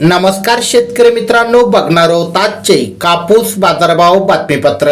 नमस्कार शेतकरी मित्रांनो बघणार आहोत आजचे कापूस बाजारभाव बातमीपत्र.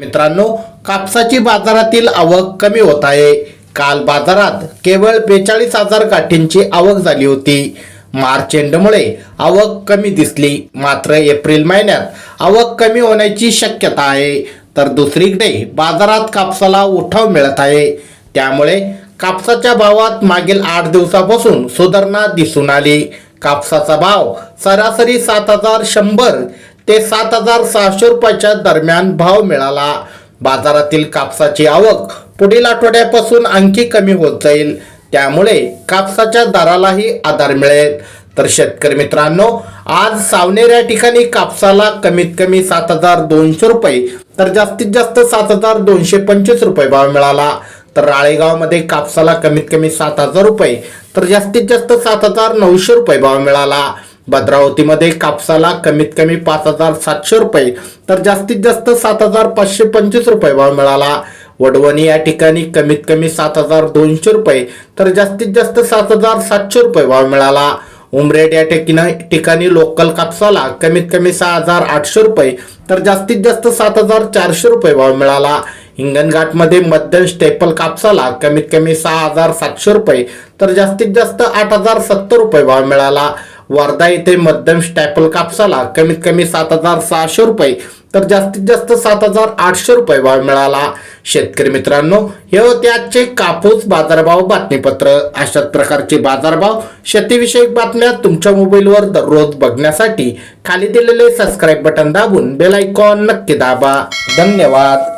मित्रांनो कापसाची बाजारातील आवक कमी होत आहे. काल बाजारात केवळ बेचाळीस हजार गाठींची आवक झाली होती. मार्च एंडमुळे आवक कमी दिसली. मात्र एप्रिल महिन्यात आवक कमी होण्याची शक्यता आहे. तर दुसरीकडे बाजारात कापसाला उठाव मिळत आहे. त्यामुळे कापसाच्या भावात मागील आठ दिवसापासून सुधारणा दिसून आली. कापसाचा भाव सरासरी सात हजार शंभर ते सात हजार सहाशे रुपयाच्या दरम्यान भाव मिळाला. बाजारातील कापसाची आवक पुढील आठवड्यापासून आणखी कमी होत जाईल. त्यामुळे कापसाच्या दरालाही आधार मिळेल. तर शेतकरी मित्रांनो आज सावनेर या ठिकाणी कापसाला कमीत कमी सात हजार दोनशे रुपये तर जास्तीत जास्त सात हजार दोनशे पंचवीस रुपये भाव मिळाला. तर राळेगावमध्ये कापसाला कमीत कमी सात हजार रुपये तर जास्तीत जास्त सात हजार नऊशे रुपये भाव मिळाला. भद्रावतीमध्ये कापसाला कमीत कमी पाच हजार सातशे रुपये तर जास्तीत जास्त सात हजार पाचशे पंचवीस रुपये भाव मिळाला. वडवणी या ठिकाणी कमीत कमी सात हजार दोनशे रुपये तर जास्तीत जास्त सात हजार सातशे रुपये भाव मिळाला. उमरेड या ठिकाणी ठिकाणी लोकल कापसाला कमीत कमी सहा हजार आठशे रुपये तर जास्तीत जास्त सात हजार चारशे रुपये भाव मिळाला. हिंगणघाटमध्ये मध्यम स्टेपल कापसाला कमीत कमी सहा हजार सातशे रुपये तर जास्तीत जास्त आठ हजार सत्तर रुपये भाव मिळाला. वर्धा येथे मध्यम स्टॅपल कापसाला कमीत कमी सात हजार सहाशे रुपये तर जास्तीत जास्त सात हजार आठशे रुपये भाव मिळाला. शेतकरी मित्रांनो हे होते आजचे कापूस बाजारभाव बातमीपत्र. अशाच प्रकारचे बाजारभाव शेतीविषयक बातम्या तुमच्या मोबाईलवर दररोज बघण्यासाठी खाली दिलेले सबस्क्राईब बटन दाबून बेल आयकॉन नक्की दाबा. धन्यवाद.